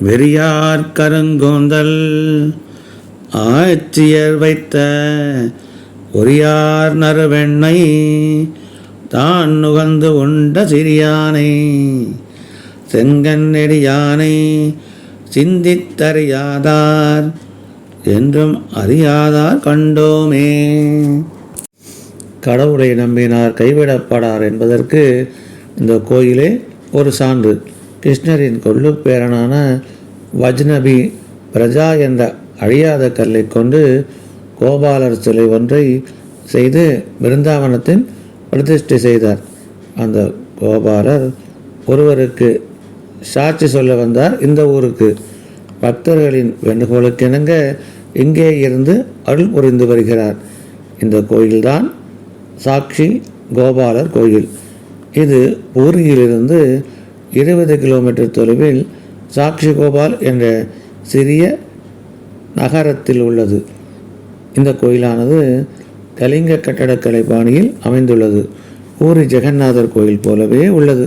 வெறியார் கருங்கோந்தல் ஆட்சியர் வைத்த ஒரியார் நறுவெண்ணை தான் நுகர்ந்து உண்ட சிறியானை செங்கன் நெடியானை சிந்தித்தறியாதார் என்றும் அறியாதார் கண்டோமே. கடவுளை நம்பினார் கைவிடப்படார் என்பதற்கு இந்த கோயிலே ஒரு சான்று. கிருஷ்ணரின் கொள்ளுப் பேரனான வஜ்னபி பிரஜா என்ற அழியாத கல்லை கொண்டு கோபாலர் சிலை ஒன்றை செய்து பிருந்தாவனத்தின் பிரதிஷ்டை செய்தார். அந்த கோபாலர் ஒருவருக்கு சாட்சி சொல்ல வந்தார். இந்த ஊருக்கு பக்தர்களின் வேண்டுகோளுக்கிணங்க இங்கே இருந்து அருள் புரிந்து வருகிறார். இந்த கோயில்தான் சாட்சி கோபாலர் கோயில். இது பூரியிலிருந்து இருபது கிலோமீட்டர் தொலைவில் சாக்ஷி கோபால் என்ற சிறிய நகரத்தில் உள்ளது. இந்த கோயிலானது கலிங்க கட்டடக்கலை பாணியில் அமைந்துள்ளது. பூரி ஜெகநாதர் கோயில் போலவே உள்ளது.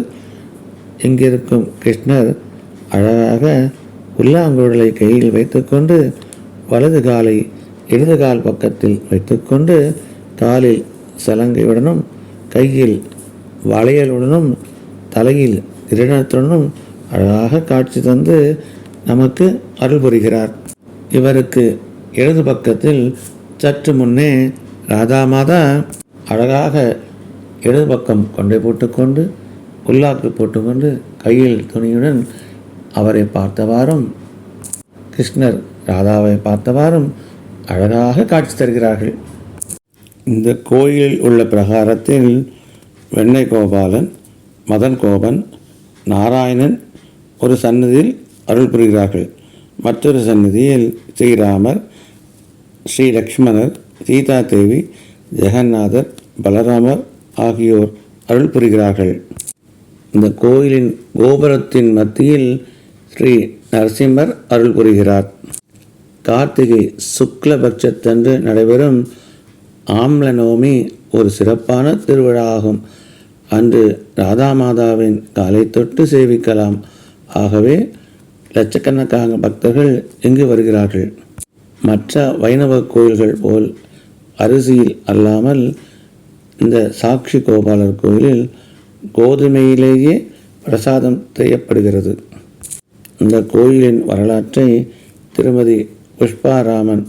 இங்கிருக்கும் கிருஷ்ணர் அழகாக புல்லாங்குழலை கையில் வைத்துக்கொண்டு வலது காலை இடது கால் பக்கத்தில் வைத்துக்கொண்டு காலில் சலங்கையுடனும் கையில் வளையலுடனும் தலையில் கிரீடத்துடனும் அழகாக காட்சி தந்து நமக்கு அருள் புரிகிறார். இவருக்கு இடது பக்கத்தில் சற்று முன்னே ராதா மாதா அழகாக இடது பக்கம் கொண்டை போட்டுக்கொண்டு புல்லாக்கு போட்டுக்கொண்டு கையில் துணியுடன் அவரை பார்த்தவாறும் கிருஷ்ணர் ராதாவை பார்த்தவாறும் அழகாக காட்சி தருகிறார்கள். இந்த கோயிலில் உள்ள பிரகாரத்தில் வெண்ணை கோபாலன் மதன் கோபன் நாராயணன் ஒரு சன்னதியில் அருள் புரிகிறார்கள். மற்றொரு சன்னதியில் ஸ்ரீராமர் ஸ்ரீ லக்ஷ்மணர் சீதா தேவி ஜெகநாதர் பலராமர் ஆகியோர் அருள் புரிகிறார்கள். இந்த கோயிலின் கோபுரத்தின் மத்தியில் ஸ்ரீ நரசிம்மர் அருள் புரிகிறார். கார்த்திகை சுக்லபட்சத்தன்று நடைபெறும் ஆம்ல நவமி ஒரு சிறப்பான திருவிழா ஆகும் அன்று ராதா மாதாவின் காலை தொட்டு சேவிக்கலாம். ஆகவே லட்சக்கணக்கான பக்தர்கள் இங்கு வருகிறார்கள். மற்ற வைணவ கோயில்கள் போல் அரிசியில் அல்லாமல் இந்த சாட்சி கோபாலர் கோயிலில் கோதுமையிலேயே பிரசாதம் செய்யப்படுகிறது. இந்த கோயிலின் வரலாற்றை திருமதி புஷ்பாராமன்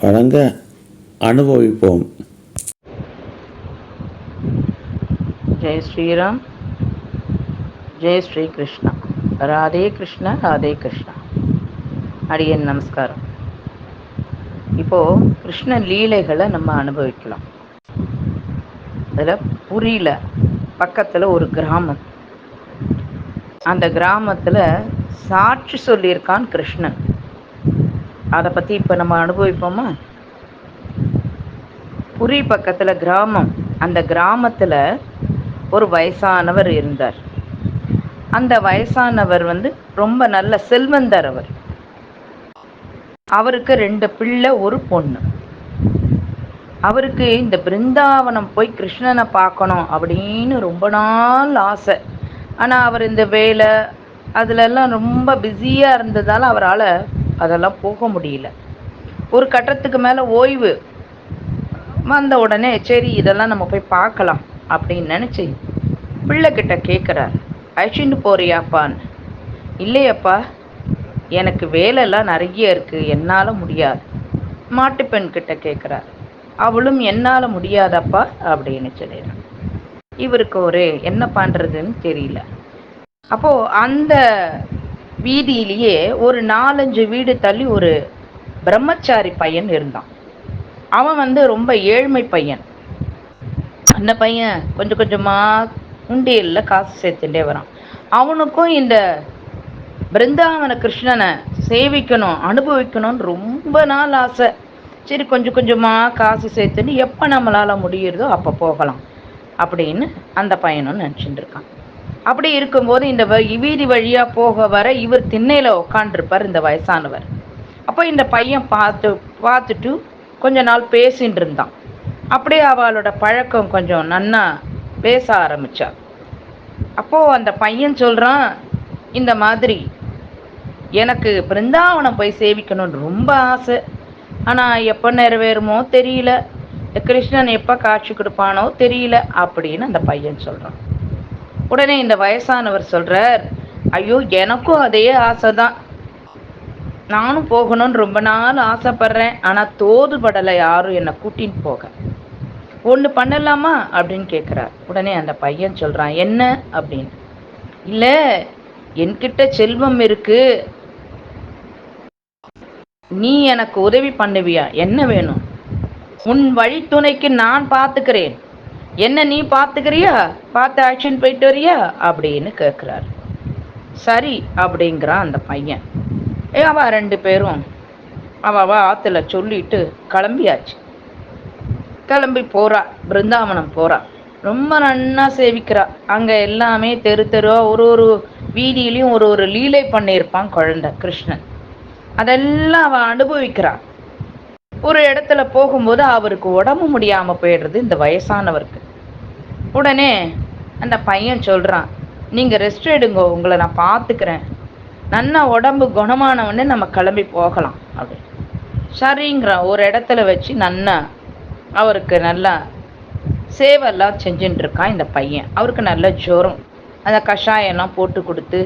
வழங்க அனுபவிப்போம். ஜெய் ஸ்ரீராம் ஜெய் ஸ்ரீ கிருஷ்ணா ராதே கிருஷ்ணா ராதே கிருஷ்ணா அடியன் நமஸ்காரம். இப்போ கிருஷ்ண லீலைகளை நம்ம அனுபவிக்கலாம். அதில் புரியல பக்கத்தில் ஒரு கிராமம். அந்த கிராமத்தில் சாட்சி சொல்லியிருக்கான் கிருஷ்ணன். அதை பற்றி இப்போ நம்ம அனுபவிப்போமா? புரி பக்கத்தில் கிராமம். அந்த கிராமத்தில் ஒரு வயசானவர் இருந்தார். அந்த வயசானவர் வந்து ரொம்ப நல்ல செல்வந்தர் அவர். அவருக்கு ரெண்டு பிள்ளை ஒரு பொண்ணு. அவருக்கு இந்த பிருந்தாவனம் போய் கிருஷ்ணனை பார்க்கணும் அப்படின்னு ரொம்ப நாள் ஆசை. ஆனால் அவர் இந்த வேலை அதுலெல்லாம் ரொம்ப பிஸியாக இருந்ததால் அவரால் அதெல்லாம் போக முடியல. ஒரு கட்டத்துக்கு மேலே ஓய்வு வந்த உடனே சரி இதெல்லாம் நம்ம போய் பார்க்கலாம். அப்படின்னு நினச்சி பிள்ளைகிட்ட கேட்குறார் அழிச்சுட்டு போறியாப்பான்னு. இல்லையப்பா எனக்கு வேலைலாம் நிறைய இருக்குது என்னால் முடியாது. மாட்டுப்பெண் கிட்ட கேட்குறார் அவளும் என்னால் முடியாதப்பா? அப்படின்னு சொல்லிடுறான். இவருக்கு ஒரு என்ன பண்ணுறதுன்னு தெரியல. அப்போது அந்த வீதியிலேயே ஒரு நாலஞ்சு வீடு தள்ளி ஒரு பிரம்மச்சாரி பையன் இருந்தான். அவன் வந்து ரொம்ப ஏழ்மை பையன். அந்த பையன் கொஞ்சம் கொஞ்சமாக உண்டியலில் காசு சேர்த்துட்டே வரான். அவனுக்கும் இந்த பிருந்தாவன கிருஷ்ணனை சேவிக்கணும் அனுபவிக்கணும்னு ரொம்ப நாள் ஆசை. சரி கொஞ்சம் கொஞ்சமாக காசு சேர்த்துன்னு எப்போ நம்மளால் முடியிறதோ அப்போ போகலாம் அப்படின்னு அந்த பையனும் நினச்சிட்டு இருக்கான். அப்படி இருக்கும்போது இந்த வ- வீதி வழியாக போக வர இவர் திண்ணையில் உக்காண்டிருப்பார் இந்த வயசானவர். அப்போ இந்த பையன் பார்த்து பார்த்துட்டு கொஞ்ச நாள் பேசின்னு இருந்தான். அப்படியே அவளோட பழக்கம் கொஞ்சம் நன்னா பேச ஆரம்பித்தா அப்போது அந்த பையன் சொல்கிறான் இந்த மாதிரி எனக்கு பிருந்தாவனம் போய் சேவிக்கணும்னு ரொம்ப ஆசை. ஆனால் எப்போ நிறைவேறுமோ தெரியல. கிருஷ்ணன் எப்போ காட்சி கொடுப்பானோ தெரியல அப்படின்னு அந்த பையன் சொல்கிறான் உடனே இந்த வயசானவர் சொல்கிறார் ஐயோ எனக்கும் அதே ஆசை தான் நானும் போகணும்னு ரொம்ப நாள் ஆசைப்படுறேன். ஆனால் தோதுபடலை யாரும் என்னை கூட்டின்னு போக. ஒன்று பண்ணலாமா அப்படின்னு கேட்குறார் உடனே அந்த பையன் சொல்கிறான் என்ன? அப்படின்னு. இல்லை என்கிட்ட செல்வம் இருக்கு. நீ எனக்கு உதவி பண்ணுவியா? என்ன வேணும்? உன் வழித்துணைக்கு நான் பார்த்துக்கிறேன் என்ன நீ பார்த்துக்கிறியா பார்த்து ஆக்ஷன் போயிட்டு வரியா? அப்படின்னு கேட்குறாரு சரி அப்படிங்கிறான் அந்த பையன். அவ ரெண்டு பேரும். அவள் அவ ஆற்றுல சொல்லிட்டு கிளம்பியாச்சு. கிளம்பி போறா பிருந்தாவனம் போறா. ரொம்ப நன்னா சேவிக்கிறா. அங்க எல்லாமே தெரு தெருவா ஒரு ஒரு வீதியிலையும் ஒரு ஒரு லீலை பண்ணியிருப்பான் குழந்தை கிருஷ்ணன். அதெல்லாம் அவன் அனுபவிக்கிறா. ஒரு இடத்துல போகும்போது அவருக்கு உடம்பு முடியாம போயிடுறது இந்த வயசானவருக்கு. உடனே அந்த பையன் சொல்றான் நீங்க ரெஸ்ட் எடுங்க உங்களை நான் பார்த்துக்கிறேன் நன்னா உடம்பு குணமானவொடனே நம்ம கிளம்பி போகலாம். அப்படி சரிங்கிறான். ஒரு இடத்துல வச்சு நன்னா அவருக்கு நல்லா சேவெல்லாம் செஞ்சுட்டு இருக்கான் இந்த பையன். அவருக்கு நல்ல ஜுரம். அந்த கஷாயம்லாம் போட்டு கொடுத்து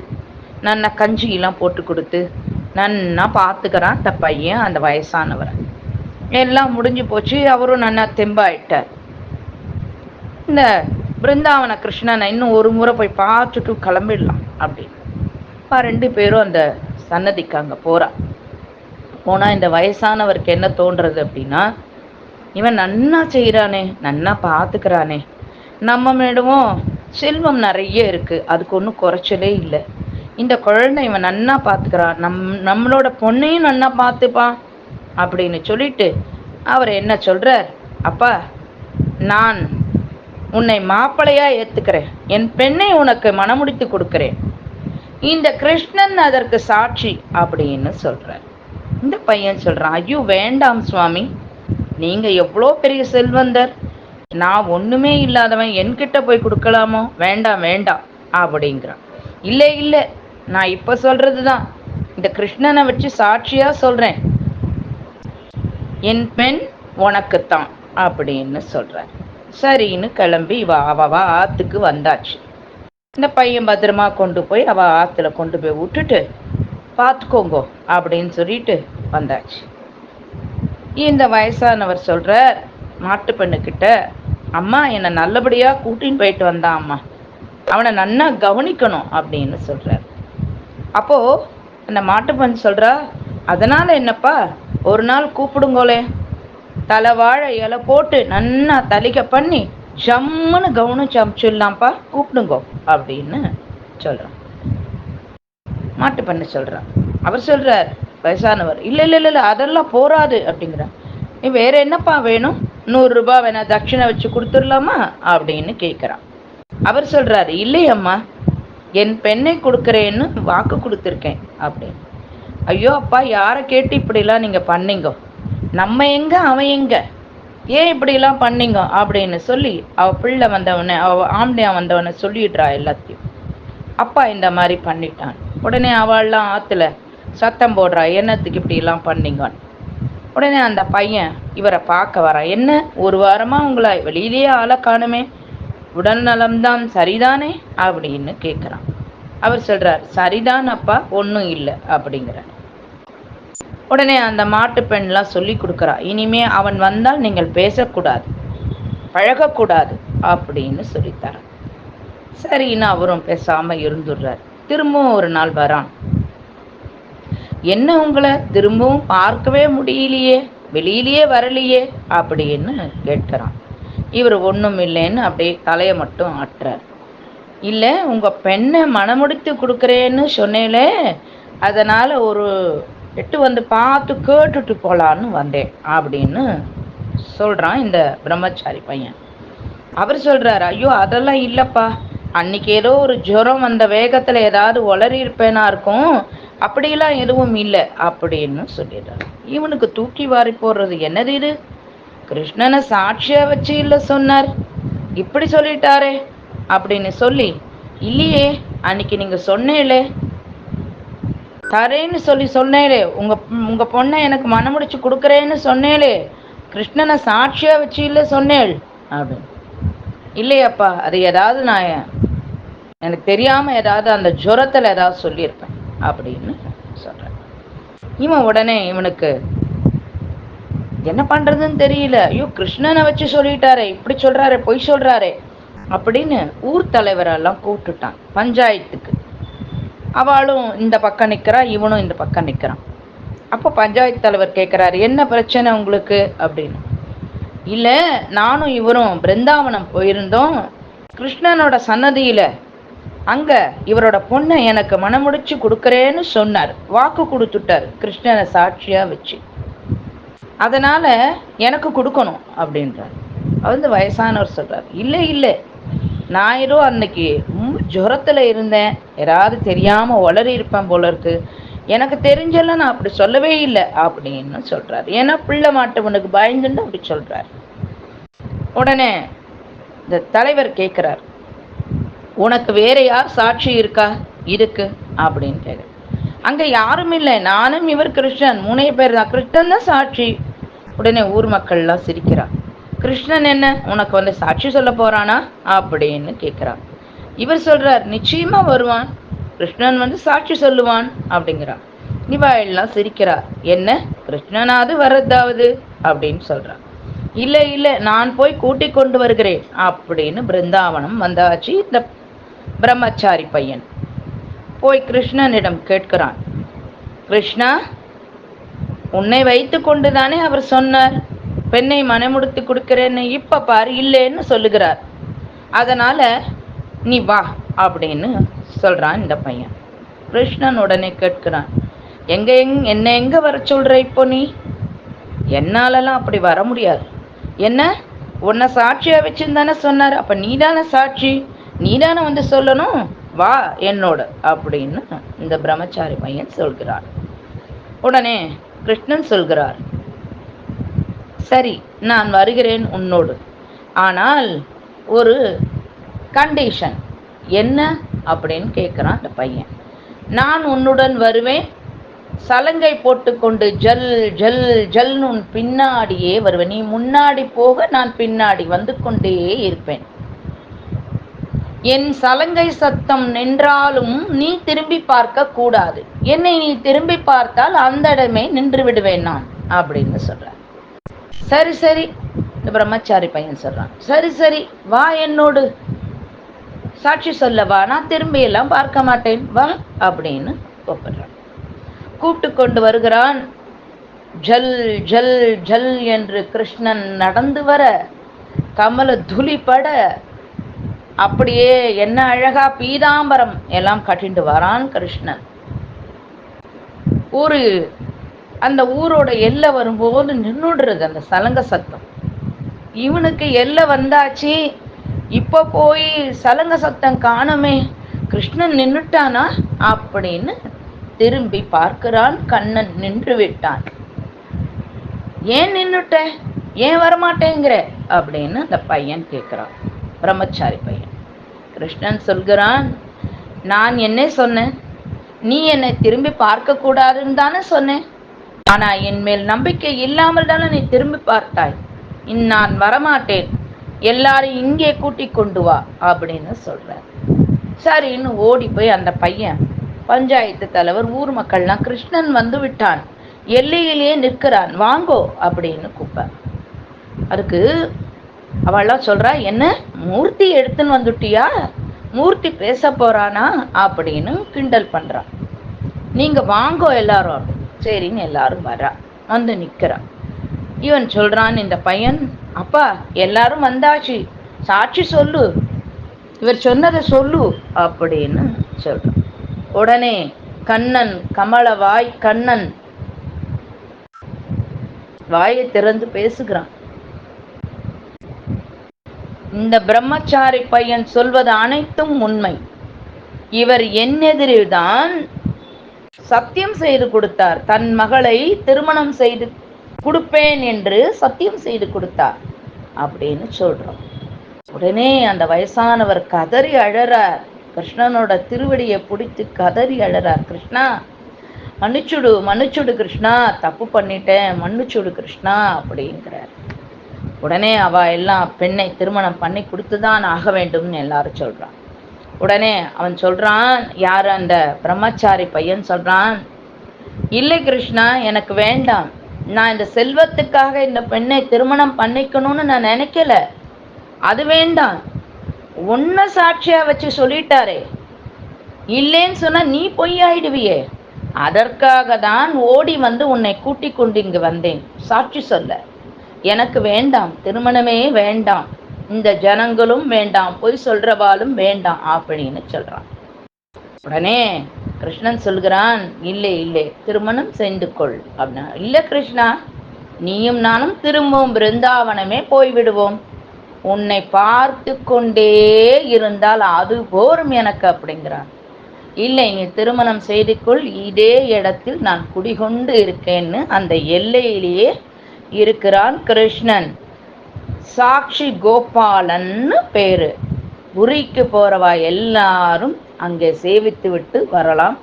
நன்னா கஞ்சியெல்லாம் போட்டு கொடுத்து நன்னா பார்த்துக்கிறான் அந்த பையன் அந்த வயசானவரை. எல்லாம் முடிஞ்சு போச்சு அவரும் நல்லா தெம்பாயிட்டார். இந்த பிருந்தாவன கிருஷ்ணனை இன்னும் ஒரு முறை போய் பார்த்துட்டு கிளம்பிடலாம் அப்படின்னு. ரெண்டு பேரும் அந்த சன்னதிக்கு அங்கே போகிறான் போனால் இந்த வயசானவருக்கு என்ன தோன்றது அப்படின்னா இவன் நன்னா செய்கிறானே நன்னா பார்த்துக்கிறானே நம்ம மேடமும் செல்வம் நிறைய இருக்குது அதுக்கு ஒன்றும் குறைச்சலே இல்லை. இந்த குழந்தை இவன் நன்னா பார்த்துக்கிறான் நம் நம்மளோட பொண்ணையும் நன்னா பார்த்துப்பான் அப்படின்னு சொல்லிட்டு அவர் என்ன சொல்கிறார் அப்பா நான் உன்னை மாப்பிள்ளையாக ஏற்றுக்கிறேன் என் பெண்ணை உனக்கு மனமுடித்து கொடுக்கிறேன். இந்த கிருஷ்ணன் அதற்கு சாட்சி அப்படின்னு சொல்கிறார் இந்த பையன் சொல்கிறான் ஐயோ வேண்டாம் சுவாமி நீங்க எவ்வளோ பெரிய செல்வந்தர்? நான் ஒண்ணுமே இல்லாதவன் என்கிட்ட போய் கொடுக்கலாமோ? வேண்டாம் வேண்டாம் அப்படிங்கிறான். இல்லை இல்லை நான் இப்ப சொல்றதுதான். இந்த கிருஷ்ணனை வச்சு சாட்சியா சொல்றேன். என் பெண் உனக்குத்தான் அப்படின்னு சொல்றார். சரின்னு கிளம்பி இவ அவ ஆத்துக்கு வந்தாச்சு. இந்த பையன் பத்திரமா கொண்டு போய் அவ ஆத்துல கொண்டு போய் விட்டுட்டு பார்த்துக்கோங்கோ அப்படின்னு சொல்லிட்டு வந்தாச்சு. இந்த வயசானவர் சொல்கிறார் மாட்டு பெண்ணுக்கிட்ட அம்மா என்னை நல்லபடியாக கூட்டின்னு போயிட்டு வந்தான் அம்மா அவனை நன்னா கவனிக்கணும் அப்படின்னு சொல்கிறார் அப்போது அந்த மாட்டு பெண் அதனால் என்னப்பா ஒரு நாள் கூப்பிடுங்கோலே தலை வாழை இலை போட்டு நன்னா தலிக்க பண்ணி ஜம்முன்னு கவனிச்சு அமுச்சிடலாம்ப்பா கூப்பிடுங்கோ அப்படின்னு சொல்கிறான் மாட்டு பண்ண சொல்கிறான் அவர் சொல்கிறார் வயசானவர். இல்ல இல்ல இல்லை அதெல்லாம் போராது அப்படிங்கிறார். நீ வேற என்னப்பா வேணும்? நூறு ரூபாய் வேணா தட்சிணை வச்சு கொடுத்துடலாமா? அப்படின்னு கேட்குறான் அவர் சொல்றாரு இல்லையம்மா என் பெண்ணை கொடுக்குறேன்னு வாக்கு கொடுத்துருக்கேன் அப்படின்னு. ஐயோ அப்பா யாரை கேட்டு இப்படிலாம் நீங்க பண்ணீங்க? நம்ம எங்க அவன் எங்க? ஏன் இப்படிலாம் பண்ணீங்க? அப்படின்னு சொல்லி அவ பிள்ளை வந்தவனை அவ ஆம்பளையா வந்தவனை சொல்லிடுறா எல்லாத்தையும். அப்பா இந்த மாதிரி பண்ணிட்டான். உடனே அவள்லாம் ஆத்துல சத்தம் போடுறா என்னத்துக்கு இப்படிலாம் பண்ணீங்கன்னு உடனே அந்த பையன் இவரை பார்க்க வரான் என்ன? ஒரு வாரமா உங்களை வெளியிலேயே ஆளை காணுமே. உடல் நலம்தான் சரிதானே? அப்படின்னு கேட்குறான் அவர் சொல்றார் சரிதான் அப்பா ஒன்றும் இல்லை அப்படிங்கிறார். உடனே அந்த மாட்டு பெண்லாம் சொல்லி கொடுக்குறா இனிமே அவன் வந்தால் நீங்கள் பேசக்கூடாது பழகக்கூடாது அப்படின்னு சொல்லித்தரான் சரின்னு அவரும் பேசாம இருந்துடுறார். திரும்பவும் ஒரு நாள் வரான். என்ன உங்களை திரும்பவும் பார்க்கவே முடியலையே வெளியிலேயே வரலையே அப்படின்னு கேட்குறான். இவர் ஒன்றும் இல்லைன்னு அப்படியே தலையை மட்டும் ஆட்டுறார். இல்லை உங்கள் பெண்ணை மனமுடித்து கொடுக்குறேன்னு சொன்னேலே அதனால் ஒரு எட்டு வந்து பார்த்து கேட்டுட்டு போகலான்னு வந்தேன் அப்படின்னு சொல்கிறான் இந்த பிரம்மச்சாரி பையன். அவர் சொல்கிறார் ஐயோ அதெல்லாம் இல்லைப்பா. அன்னைக்கு ஏதோ ஒரு ஜுரம் வந்த வேகத்தில் ஏதாவது உளறி இருப்பேனா இருக்கும். அப்படியெல்லாம் எதுவும் இல்லை அப்படின்னு சொல்லிடுறாங்க. இவனுக்கு தூக்கி வாரி போடுறது என்னது இது? கிருஷ்ணனை சாட்சியா வச்சு இல்லை சொன்னார். இப்படி சொல்லிட்டாரே அப்படின்னு சொல்லி இல்லையே அன்னைக்கு நீங்க சொன்னேலே. தரேன்னு சொல்லி சொன்னேலே. உங்க உங்க பொண்ணை எனக்கு மனமுடிச்சு கொடுக்குறேன்னு சொன்னேலே. கிருஷ்ணனை சாட்சியா வச்சு இல்லை சொன்னேள் அப்படின்னு. இல்லையப்பா அது ஏதாவது நான் எனக்கு தெரியாம ஏதாவது அந்த ஜுரத்துல ஏதாவது சொல்லியிருப்பேன். அப்படின்னு சொல்றேன். இவன் உடனே இவனுக்கு என்ன பண்றதுன்னு தெரியல. ஐயோ கிருஷ்ணனை வச்சு சொல்லிட்டாரே. இப்படி சொல்கிறாரே பொய் சொல்றாரே. அப்படின்னு ஊர் தலைவரெல்லாம் கூப்பிட்டுட்டான் பஞ்சாயத்துக்கு. அவளும் இந்த பக்கம் நிற்கிறா இவனும் இந்த பக்கம் நிற்கிறான் அப்போ பஞ்சாயத்து தலைவர் கேட்குறாரு என்ன பிரச்சனை உங்களுக்கு? அப்படின்னு. இல்லை நானும் இவரும் பிருந்தாவனம் போயிருந்தோம். கிருஷ்ணனோட சன்னதியில அங்க இவரோட பொண்ணை எனக்கு மனமுடிச்சு கொடுக்குறேன்னு சொன்னார். வாக்கு கொடுத்துட்டார் கிருஷ்ணனை சாட்சியா வச்சு. அதனால எனக்கு கொடுக்கணும் அப்படின்றார். வந்து வயசானவர் சொல்றார் இல்லை இல்லை. நான் ஏதோ அன்னைக்கு ரொம்ப ஜுரத்துல இருந்தேன். யாராவது தெரியாம உளறி இருப்பேன் போல இருக்கு. எனக்கு தெரிஞ்செல்லாம் நான் அப்படி சொல்லவே இல்லை அப்படின்னு சொல்றாரு. ஏன்னா பிள்ளை மாட்டவனுக்கு பயந்துன்னு அப்படி சொல்றாரு. உடனே இந்த தலைவர் கேட்குறார் உனக்கு வேற யார் சாட்சி இருக்கா? இருக்கு அப்படின்னு கேட்குற அங்க யாரும் இல்லை. நானும் இவர் கிருஷ்ணன். மூணே பேர் தான். கிருஷ்ணன் தான் சாட்சி. உடனே ஊர் மக்கள்லாம் சிரிக்கிறான் கிருஷ்ணன் என்ன? உனக்கு வந்து சாட்சி சொல்ல போறானா? அப்படின்னு கேட்குறான். இவர் சொல்றார் நிச்சயமா வருவான். கிருஷ்ணன் வந்து சாட்சி சொல்லுவான் அப்படிங்கிறான். இவா எல்லாம் சிரிக்கிறார். என்ன? கிருஷ்ணனாவது வர்றதாவது அப்படின்னு சொல்றான். இல்லை இல்லை நான் போய் கூட்டிக் கொண்டு வருகிறேன் அப்படின்னு பிருந்தாவனம் வந்தாச்சு. இந்த பிரம்மச்சாரி பையன். போய் கிருஷ்ணனிடம் கேட்கிறான். கிருஷ்ணா உன்னை வைத்து கொண்டுதானே அவர் சொன்னார். பெண்ணை மனமுடித்து கொடுக்கிறேன்னு இப்ப பார் இல்லைன்னு சொல்லுகிறார். அதனால நீ வா அப்படின்னு சொல்றான் இந்த பையன். கிருஷ்ணன் உடனே கேட்கிறான். எங்க எங் என்ன எங்க வர சொல்ற இப்போ நீ? என்னாலலாம் அப்படி வர முடியாது. என்ன? உன்னை சாட்சியா வச்சுன்னு சொன்னார். அப்ப நீதானே சாட்சி. நீதானே வந்து சொல்லணும்? வா என்னோட அப்படின்னு இந்த பிரம்மச்சாரி பையன் சொல்கிறார். உடனே கிருஷ்ணன் சொல்கிறார் சரி நான் வருகிறேன் உன்னோடு. ஆனால் ஒரு கண்டிஷன் என்ன அப்படின்னு கேட்குறான் அந்த பையன். நான் உன்னுடன் வருவேன் சலங்கை போட்டுக்கொண்டு ஜல் ஜல் ஜல்னு உன் பின்னாடியே வருவேன். நீ முன்னாடி போக நான் பின்னாடி வந்து கொண்டே இருப்பேன். என் சலங்கை சத்தம் நின்றாலும் நீ திரும்பி பார்க்க கூடாது. என்னை நீ திரும்பி பார்த்தால் அந்த இடமே நின்று விடுவேன் நான் அப்படின்னு சொல்றேன் சரி சரி இந்த பிரம்மச்சாரி பையன் சொல்றான். சரி சரி வா என்னோடு. சாட்சி சொல்ல வா நான் திரும்பி எல்லாம் பார்க்க மாட்டேன். வா அப்படின்னு கூப்பிடுறான். கூப்பிட்டு கொண்டு வருகிறான். ஜல் ஜல் ஜல் என்று கிருஷ்ணன் நடந்து வர கமல துளி பட அப்படியே என்ன அழகா பீதாம்பரம் எல்லாம் கட்டிண்டு வரான் கிருஷ்ணன். ஒரு அந்த ஊரோட எல்லை வரும்போது நின்றுடுறது அந்த சலங்க சத்தம். இவனுக்கு எல்லை வந்தாச்சு இப்ப போய் சலங்க சத்தம் காணுமே கிருஷ்ணன் நின்னுட்டானா? அப்படின்னு திரும்பி பார்க்கிறான் கண்ணன் நின்று விட்டான். ஏன் நின்றுட்ட ஏன் வரமாட்டேங்கிற? அப்படின்னு அந்த பையன் கேட்கிறான். பிரம்மச்சாரி பையன். கிருஷ்ணன் சொல்கிறான் நான் என்ன சொன்னேன். நீ என்னை திரும்பி பார்க்க கூடாதுன்னு தானே சொன்னேன். ஆனா என் மேல் நம்பிக்கை இல்லாமல் தானே நீ திரும்பி பார்த்தாய். இன் நான் வரமாட்டேன். எல்லாரையும் இங்கே கூட்டி கொண்டு வா அப்படின்னு சொல்ற சரின்னு ஓடி போய் அந்த பையன் பஞ்சாயத்து தலைவர் ஊர் மக்கள்லாம் கிருஷ்ணன் வந்து விட்டான். எல்லையிலேயே நிற்கிறான். வாங்கோ அப்படின்னு கூப்பார் அதுக்கு அவள்லாம் சொல்றா என்ன? மூர்த்தி எடுத்துன்னு வந்துட்டியா? மூர்த்தி பேச போறானா? அப்படின்னு கிண்டல் பண்றான் நீங்க வாங்கோ எல்லாரும். சரின்னு எல்லாரும் வரா வந்து நிக்கிறான் இவன் சொல்றான் இந்த பையன். அப்பா எல்லாரும் வந்தாச்சு. சாட்சி சொல்லு. இவர் சொன்னதை சொல்லு. அப்படின்னு சொல்றான் உடனே கண்ணன் கமலவாய் கண்ணன். வாயை திறந்து பேசுகிறான். இந்த பிரம்மச்சாரி பையன் சொல்வது அனைத்தும் உண்மை. இவர் என் சத்தியம் செய்து கொடுத்தார். தன் மகளை திருமணம் செய்து கொடுப்பேன் என்று சத்தியம் செய்து கொடுத்தார். அப்படின்னு சொல்றோம். உடனே அந்த வயசானவர் கதறி அழறார். கிருஷ்ணனோட திருவடியை பிடித்து கதறி அழறார். கிருஷ்ணா மன்னிச்சுடு மன்னிச்சுடு கிருஷ்ணா தப்பு பண்ணிட்டேன் மன்னிச்சுடு கிருஷ்ணா அப்படிங்கிறார். உடனே அவ எல்லாம் பெண்ணை திருமணம் பண்ணி கொடுத்து தான் ஆக வேண்டும்னு எல்லாரும் சொல்றான். உடனே அவன் சொல்றான் யார் அந்த பிரம்மச்சாரி பையன்? சொல்றான் இல்லை கிருஷ்ணா எனக்கு வேண்டாம். நான் இந்த செல்வத்துக்காக இந்த பெண்ணை திருமணம் பண்ணிக்கணும்னு நான் நினைக்கல. அது வேண்டாம். உன்னை சாட்சியா வச்சு சொல்லிட்டாரே. இல்லைன்னு சொன்னா நீ பொய்யாயிடுவியே. அதற்காக தான் ஓடி வந்து உன்னை கூட்டிக் கொண்டு இங்கு வந்தேன். சாட்சி சொல்ல. எனக்கு வேண்டாம் திருமணமே வேண்டாம் இந்த ஜனங்களும் வேண்டாம் பொய் சொல்றவாளும் வேண்டாம் அப்படின்னு சொல்றான். உடனே கிருஷ்ணன் சொல்கிறான் இல்லை இல்லை திருமணம் செய்து கொள் அப்படின்னா இல்லை கிருஷ்ணா நீயும் நானும் திரும்பவும் பிருந்தாவனமே போய்விடுவோம். உன்னை பார்த்து கொண்டே இருந்தால் அது போரும் எனக்கு அப்படிங்கிறான். இல்லை நீ திருமணம் செய்து கொள் இதே இடத்தில் நான் குடிகொண்டு இருக்கேன்னு அந்த எல்லையிலேயே இருக்கிறான் கிருஷ்ணன். சாக்ஷி கோபாலன்னு பேரு. உரிக்கு போறவா எல்லாரும் அங்கே சேவித்து விட்டு வரலாம்.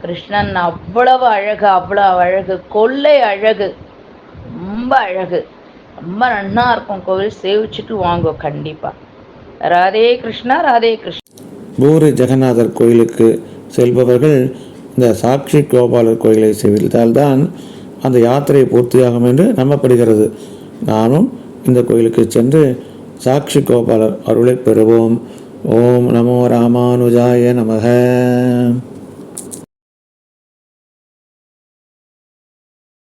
கிருஷ்ணன் அவ்வளவு அழகு அவ்வளவு அழகு. கொள்ளை அழகு. ரொம்ப அழகு. ரொம்ப நன்னா இருக்கும் கோவில். சேவிச்சுட்டு வாங்க கண்டிப்பா. ராதே கிருஷ்ணா ராதே கிருஷ்ணா. பூரி ஜெகநாதர் கோயிலுக்கு செல்பவர்கள் இந்த சாட்சி கோபாலர் கோயிலை செவித்தால்தான் அந்த யாத்திரை பூர்த்தியாகும் என்று நம்பப்படுகிறது. நானும் இந்த கோயிலுக்கு சென்று சாட்சி கோபாலர் அருளை பெறுவோம். ஓம் நமோ ராமானுஜாய நமக.